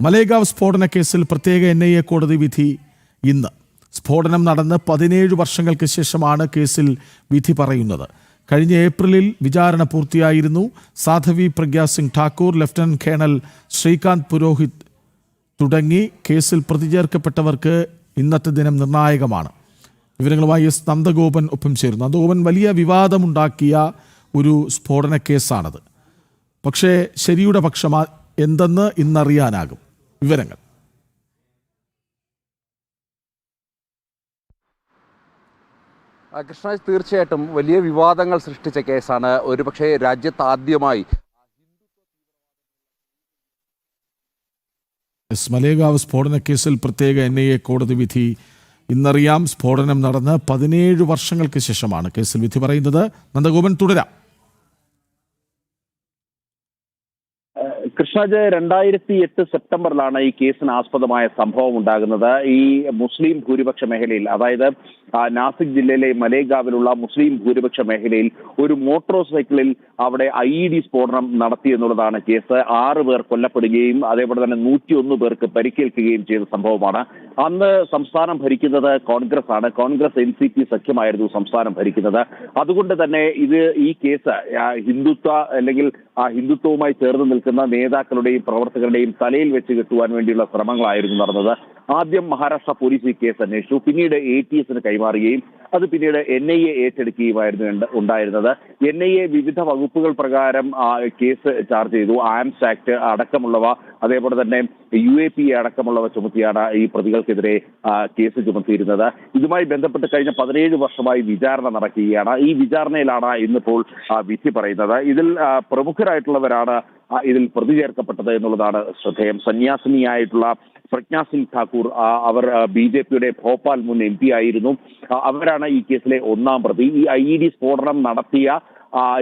മലേഗാവ് സ്ഫോടന കേസിൽ പ്രത്യേക എൻ ഐ എ കോടതി വിധി ഇന്ന്. സ്ഫോടനം നടന്ന് പതിനേഴ് വർഷങ്ങൾക്ക് ശേഷമാണ് കേസിൽ വിധി പറയുന്നത്. കഴിഞ്ഞ ഏപ്രിലിൽ വിചാരണ പൂർത്തിയായിരുന്നു. സാധവി പ്രഗ്യാ സിംഗ് ഠാക്കൂർ ലഫ്റ്റനന്റ് കേണൽ ശ്രീകാന്ത് പുരോഹിത് തുടങ്ങി കേസിൽ പ്രതിചേർക്കപ്പെട്ടവർക്ക് ഇന്നത്തെ ദിനം നിർണായകമാണ്. വിവരങ്ങളുമായി എസ് നന്ദഗോപൻ ഒപ്പം ചേരുന്നു. നന്ദഗോപൻ വലിയ വിവാദമുണ്ടാക്കിയ ഒരു സ്ഫോടന കേസാണത്. പക്ഷേ ശരിയുടെ പക്ഷമാ എന്തെന്ന് ഇന്നറിയാനാകും. വിവരങ്ങൾ. കൃഷ്ണ തീർച്ചയായിട്ടും വലിയ വിവാദങ്ങൾ സൃഷ്ടിച്ച കേസാണ്. ഒരുപക്ഷെ രാജ്യത്ത് ആദ്യമായി മലേഗാവ് സ്ഫോടന കേസിൽ പ്രത്യേക എൻ ഐ എ കോടതി വിധി ഇന്നറിയാം. സ്ഫോടനം നടന്ന് പതിനേഴ് വർഷങ്ങൾക്ക് ശേഷമാണ് കേസിൽ വിധി പറയുന്നത്. നന്ദഗോപൻ തുടരാം. കൃഷ്ണജ് രണ്ടായിരത്തി എട്ട് സെപ്റ്റംബറിലാണ് ഈ കേസിന് ആസ്പദമായ സംഭവം ഉണ്ടാകുന്നത്. ഈ മുസ്ലിം ഭൂരിപക്ഷ മേഖലയിൽ അതായത് നാസിക് ജില്ലയിലെ മലേഗാവിലുള്ള മുസ്ലിം ഭൂരിപക്ഷ മേഖലയിൽ ഒരു മോട്ടോർ സൈക്കിളിൽ അവിടെ ഐ ഇ ഡി സ്ഫോടനം നടത്തി എന്നുള്ളതാണ് കേസ്. ആറ് പേർ കൊല്ലപ്പെടുകയും അതേപോലെ തന്നെ നൂറ്റിയൊന്ന് പേർക്ക് പരിക്കേൽക്കുകയും ചെയ്ത സംഭവമാണ്. അന്ന് സംസ്ഥാനം ഭരിക്കുന്നത് കോൺഗ്രസ് ആണ് കോൺഗ്രസ് എൻ സി പി സഖ്യമായിരുന്നു സംസ്ഥാനം ഭരിക്കുന്നത്. അതുകൊണ്ട് തന്നെ ഇത് ഈ കേസ് ഹിന്ദുത്വ അല്ലെങ്കിൽ ആ ഹിന്ദുത്വവുമായി ചേർന്ന് നിൽക്കുന്ന നേതാക്കളുടെയും പ്രവർത്തകരുടെയും തലയിൽ വെച്ച് കെട്ടുവാൻ വേണ്ടിയുള്ള ശ്രമങ്ങളായിരുന്നു നടന്നത്. ആദ്യം മഹാരാഷ്ട്ര പോലീസ് ഈ കേസ് അന്വേഷിച്ചു. പിന്നീട് എ ടി എസിന് കൈമാറുകയും അത് പിന്നീട് എൻ ഐ എ ഏറ്റെടുക്കുകയുമായിരുന്നു ഉണ്ടായിരുന്നത്. എൻ ഐ എ വിവിധ വകുപ്പുകൾ പ്രകാരം കേസ് ചാർജ് ചെയ്തു. ആംസ് ആക്ട് അടക്കമുള്ളവ അതേപോലെ തന്നെ യു എ പി അടക്കമുള്ളവ ചുമത്തിയാണ് ഈ പ്രതികൾക്കെതിരെ കേസ് ചുമത്തിയിരുന്നത്. ഇതുമായി ബന്ധപ്പെട്ട് കഴിഞ്ഞ പതിനേഴ് വർഷമായി വിചാരണ നടക്കുകയാണ്. ഈ വിചാരണയിലാണ് ഇന്നിപ്പോൾ വിധി പറയുന്നത്. ഇതിൽ പ്രമുഖരായിട്ടുള്ളവരാണ് ഇതിൽ പ്രതി ചേർക്കപ്പെട്ടത് എന്നുള്ളതാണ് ശ്രദ്ധേയം. സന്യാസിനിയായിട്ടുള്ള പ്രജ്ഞാ സിംഗ് ഠാക്കൂർ അവർ ബി ജെ പിയുടെ ഭോപ്പാൽ മുൻ എം പി ആയിരുന്നു. അവരാണ് ഈ കേസിലെ ഒന്നാം പ്രതി. ഈ ഐ ഇ ഡി സ്ഫോടനം നടത്തിയ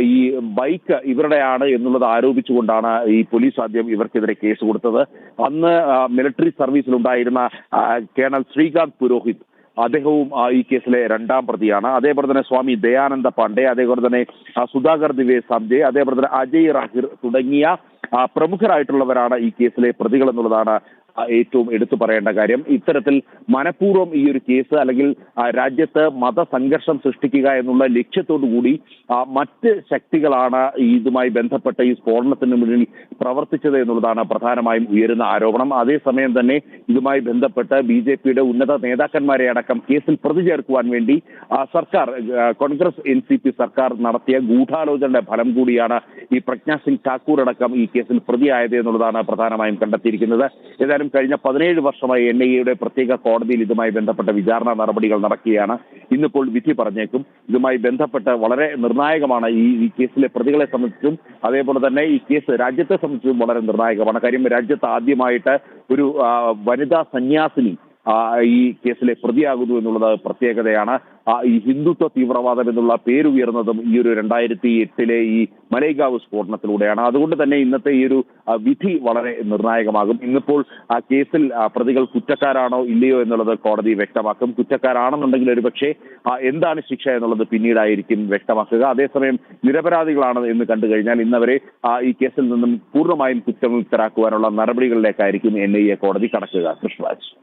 ഈ ബൈക്ക് ഇവരുടെയാണ് എന്നുള്ളത് ആരോപിച്ചുകൊണ്ടാണ് ഈ പോലീസ് ആദ്യം ഇവർക്കെതിരെ കേസ് കൊടുത്തത്. അന്ന് മിലിറ്ററി സർവീസിലുണ്ടായിരുന്ന കേണൽ ശ്രീകാന്ത് പുരോഹിത് അദ്ദേഹവും ഈ കേസിലെ രണ്ടാം പ്രതിയാണ്. അതേപോലെ തന്നെ സ്വാമി ദയാനന്ദ പാണ്ഡെ അതേപോലെ തന്നെ സുധാകർ ദിവേ സഞ്ജയ് അതേപോലെ തന്നെ അജയ് റാഹിർ തുടങ്ങിയ പ്രമുഖരായിട്ടുള്ളവരാണ് ഈ കേസിലെ പ്രതികൾ എന്നുള്ളതാണ് ഏറ്റവും എടുത്തു പറയേണ്ട കാര്യം ഇത്തരത്തിൽ മനഃപൂർവം ഈ ഒരു കേസ് അല്ലെങ്കിൽ രാജ്യത്ത് മതസംഘർഷം സൃഷ്ടിക്കുക എന്നുള്ള ലക്ഷ്യത്തോടു കൂടി മറ്റ് ശക്തികളാണ് ഇതുമായി ബന്ധപ്പെട്ട ഈ സ്ഫോടനത്തിന് മുന്നിൽ പ്രവർത്തിച്ചത് എന്നുള്ളതാണ് പ്രധാനമായും ഉയരുന്ന ആരോപണം. അതേസമയം തന്നെ ഇതുമായി ബന്ധപ്പെട്ട് ബി ജെ പിയുടെ ഉന്നത നേതാക്കന്മാരെ അടക്കം കേസിൽ പ്രതി ചേർക്കുവാൻ വേണ്ടി സർക്കാർ കോൺഗ്രസ് എൻ സി പി സർക്കാർ നടത്തിയ ഗൂഢാലോചനയുടെ ഫലം കൂടിയാണ് ഈ പ്രജ്ഞാ സിംഗ് ഠാക്കൂർ അടക്കം ഈ കേസിൽ പ്രതിയായത് എന്നുള്ളതാണ് പ്രധാനമായും കണ്ടെത്തിയിരിക്കുന്നത്. ഏതായാലും കഴിഞ്ഞ പതിനേഴ് വർഷമായി എൻ ഐ എയുടെ പ്രത്യേക കോടതിയിൽ ഇതുമായി ബന്ധപ്പെട്ട വിചാരണ നടപടികൾ നടക്കുകയാണ്. ഇന്നിപ്പോൾ വിധി പറഞ്ഞേക്കും. ഇതുമായി ബന്ധപ്പെട്ട് വളരെ നിർണായകമാണ് ഈ ഈ കേസിലെ പ്രതികളെ സംബന്ധിച്ചും. അതേപോലെ തന്നെ ഈ കേസ് രാജ്യത്തെ സംബന്ധിച്ചും വളരെ നിർണായകമാണ്. കാര്യം രാജ്യത്ത് ആദ്യമായിട്ട് ഒരു വനിതാ സന്യാസിനി ഈ കേസിലെ പ്രതിയാകുന്നു എന്നുള്ളത് പ്രത്യേകതയാണ്. ഈ ഹിന്ദുത്വ തീവ്രവാദം എന്നുള്ള പേരുയർന്നതും ഈ ഒരു രണ്ടായിരത്തി എട്ടിലെ ഈ മലേഗാവ് സ്ഫോടനത്തിലൂടെയാണ്. അതുകൊണ്ട് തന്നെ ഇന്നത്തെ ഈ ഒരു വിധി വളരെ നിർണായകമാകും. ഇന്നിപ്പോൾ ആ കേസിൽ പ്രതികൾ കുറ്റക്കാരാണോ ഇല്ലയോ എന്നുള്ളത് കോടതി വ്യക്തമാക്കും. കുറ്റക്കാരാണെന്നുണ്ടെങ്കിൽ ഒരുപക്ഷെ പക്ഷേ എന്താണ് ശിക്ഷ എന്നുള്ളത് പിന്നീടായിരിക്കും വ്യക്തമാക്കുക. അതേസമയം നിരപരാധികളാണ് എന്ന് കണ്ടു കഴിഞ്ഞാൽ ഇന്നവരെ ഈ കേസിൽ നിന്നും പൂർണമായും കുറ്റമുക്തരാക്കുവാനുള്ള നടപടികളിലേക്കായിരിക്കും എൻ ഐ എ കോടതി കടക്കുക. കൃഷ്ണരാജ്.